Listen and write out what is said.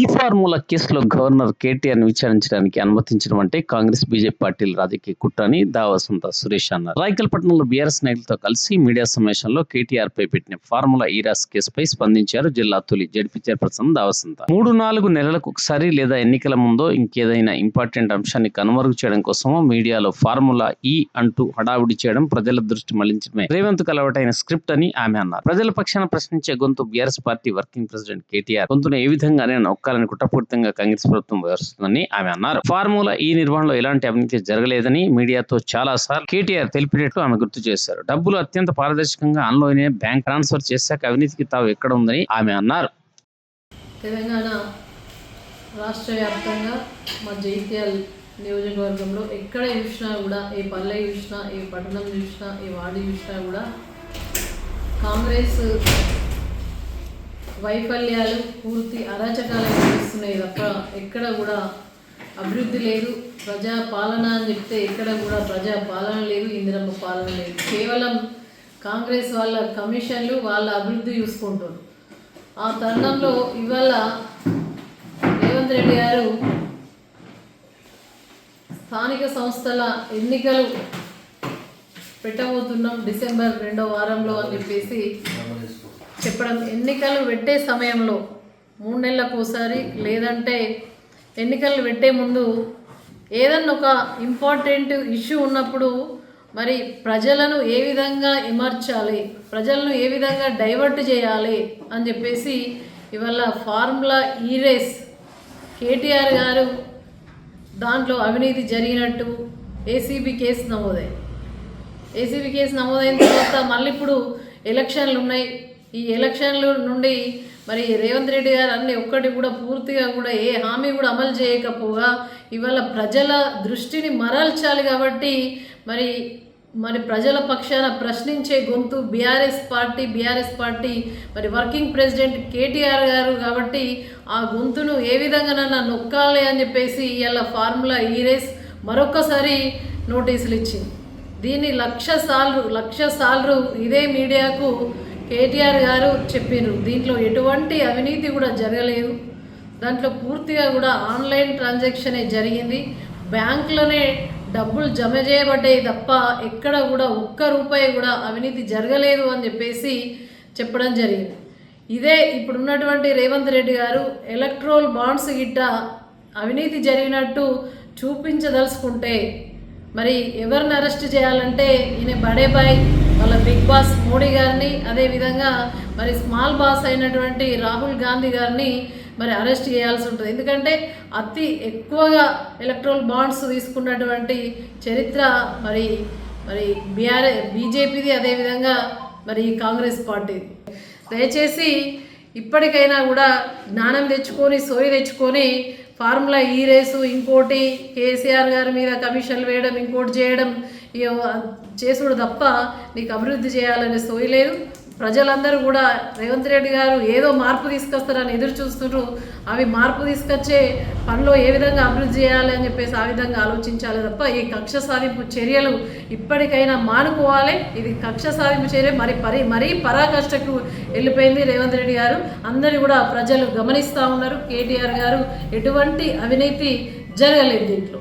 ఈ ఫార్ములా కేసులో గవర్నర్ కేటీఆర్ని విచారించడానికి అనుమతించడం అంటే కాంగ్రెస్ బీజేపీ పార్టీల రాజకీయ కుట్రని దావసంత సురేష్ అన్నారు రాయకల్పట్నంలో బీఆర్ఎస్ నాయకులతో కలిసి మీడియా సమావేశంలో కేటీఆర్ పై పెట్టిన ఫార్ములా ఈరాస్ కేసుపై స్పందించారు జిల్లా తొలి జడ్పీ చైర్పర్సన్ దావసంత మూడు నాలుగు నెలలకు ఒకసారి లేదా ఎన్నికల ముందో ఇంకేదైనా ఇంపార్టెంట్ అంశాన్ని కనుమరుగు చేయడం కోసమో మీడియాలో ఫార్ములా ఈ అంటూ హడావుడి చేయడం ప్రజల దృష్టి మళ్ళించడమే. రేవంత్ కలవటైన స్క్రిప్ట్ అని ఆమె అన్నారు. ప్రజల పక్షాన ప్రశ్నించే గొంతు BRS party working president KTR. గొంతును ఏ విధంగానే నొక్కాలని కుట్రపూరితంగా కాంగ్రెస్ ప్రభుత్వం వ్యవహరిస్తుందని ఆమె అన్నారు. ఫార్ములా ఈ నిర్వహణలో ఎలాంటి అవినీతి జరగలేదని మీడియాతో చాలా సార్లు కేటీఆర్ తెలిపినట్లు ఆమె గుర్తు చేశారు. డబ్బులు అత్యంత పారదర్శకంగా ఆన్లైన్ బ్యాంక్ ట్రాన్స్ఫర్ చేశాక అవినీతికి తావు ఎక్కడ ఉందని ఆమె అన్నారు. తెలంగాణ రాష్ట్ర వ్యాప్తంగా మా జైత్యాల్ నియోజకవర్గంలో ఎక్కడ చూసినా కూడా ఏ పల్లె చూసినా ఏ పట్టణం చూసినా ఏ వార్డు చూసినా కూడా కాంగ్రెస్ వైఫల్యాలు పూర్తి అరాచకాలు కనిపిస్తున్నాయి తప్ప ఎక్కడ కూడా అభివృద్ధి లేదు. ప్రజా పాలన అని చెప్తే ఎక్కడ కూడా ప్రజా పాలన లేదు ఇందిరమ్మ పాలన లేదు. కేవలం కాంగ్రెస్ వాళ్ళ కమిషన్లు వాళ్ళ అభివృద్ధి చూసుకుంటారు ఆ తరుణంలో ఇవాళ రేవంత్ రెడ్డి గారు స్థానిక సంస్థల ఎన్నికలు పెట్టబోతున్నాం డిసెంబర్ రెండో వారంలో అని చెప్పేసి చెప్పడం ఎన్నికలు పెట్టే సమయంలో మూడు నెలలకు ఒకసారి లేదంటే ఎన్నికలు పెట్టే ముందు ఏదన్నా ఒక ఇంపార్టెంట్ ఇష్యూ ఉన్నప్పుడు మరి ప్రజలను ఏ విధంగా ఇమర్చాలి ప్రజలను ఏ విధంగా డైవర్ట్ చేయాలి అని చెప్పేసి ఇవాళ ఫార్ములా ఈ రేస్. కేటీఆర్ గారు దాంట్లో అవినీతి జరిగినట్టు ఏసీబీ కేసు నమోదై ఏసీబీ కేసు నమోదైన తర్వాత మళ్ళీ ఇప్పుడు ఎలక్షన్లు ఉన్నాయి. ఈ ఎలక్షన్లు నుండి మరి రేవంత్ రెడ్డి గారు అన్ని ఒక్కటి కూడా పూర్తిగా కూడా ఏ హామీ కూడా అమలు చేయకపోగా ఇవాళ ప్రజల దృష్టిని మరల్చాలి కాబట్టి మరి మరి ప్రజల పక్షాన ప్రశ్నించే గొంతు బీఆర్ఎస్ పార్టీ బీఆర్ఎస్ పార్టీ మరి వర్కింగ్ ప్రెసిడెంట్ కేటీఆర్ గారు కాబట్టి ఆ గొంతును ఏ విధంగానైనా నొక్కాలి అని చెప్పేసి ఇవాళ ఫార్ములా ఈ రేస్ మరొకసారి నోటీసులు ఇచ్చింది. దీన్ని లక్ష సార్లు లక్ష సార్లు ఇదే మీడియాకు కేటీఆర్ గారు చెప్పారు దీంట్లో ఎటువంటి అవినీతి కూడా జరగలేదు. దాంట్లో పూర్తిగా కూడా ఆన్లైన్ ట్రాన్సాక్షనే జరిగింది. బ్యాంకులోనే డబ్బులు జమ చేయబడ్డాయి తప్ప ఎక్కడ కూడా ఒక్క రూపాయి కూడా అవినీతి జరగలేదు అని చెప్పేసి చెప్పడం జరిగింది. ఇదే ఇప్పుడున్నటువంటి రేవంత్ రెడ్డి గారు ఎలక్ట్రోల్ బాండ్స్ గిట్ట అవినీతి జరిగినట్టు చూపించదలుచుకుంటే మరి ఎవరిని అరెస్ట్ చేయాలంటే ఈయన బడే బాయ్? వాళ్ళ బిగ్ బాస్ మోడీ గారిని అదేవిధంగా మరి స్మాల్ బాస్ అయినటువంటి రాహుల్ గాంధీ గారిని మరి అరెస్ట్ చేయాల్సి ఉంటుంది. ఎందుకంటే అతి ఎక్కువగా ఎలక్ట్రల్ బాండ్స్ తీసుకున్నటువంటి చరిత్ర మరి మరి బీఆర్ బీజేపీది అదేవిధంగా మరి కాంగ్రెస్ పార్టీ. దయచేసి ఇప్పటికైనా కూడా జ్ఞానం తెచ్చుకొని సోయి తెచ్చుకొని ఫార్ములా ఈ రేసు ఇంకోటి కేసీఆర్ గారి మీద కమిషన్లు వేయడం ఇంకోటి చేయడం చేసుడు తప్ప నీకు అభివృద్ధి చేయాలనే సోయి లేదు. ప్రజలందరూ కూడా రేవంత్ రెడ్డి గారు ఏదో మార్పు తీసుకొస్తారని ఎదురు చూస్తున్నారు. అవి మార్పు తీసుకొచ్చే పనిలో ఏ విధంగా అభివృద్ధి చేయాలి అని చెప్పేసి ఆ విధంగా ఆలోచించాలి తప్ప ఈ కక్ష సాధింపు చర్యలు ఇప్పటికైనా మానుకోవాలి. ఇది కక్ష సాధింపు చర్య. మరి పరి మరీ పరాకష్టకు వెళ్ళిపోయింది రేవంత్ రెడ్డి గారు. అందరూ కూడా ప్రజలు గమనిస్తూ ఉన్నారు. కేటీఆర్ గారు ఎటువంటి అవినీతి జరగలేదు దీంట్లో.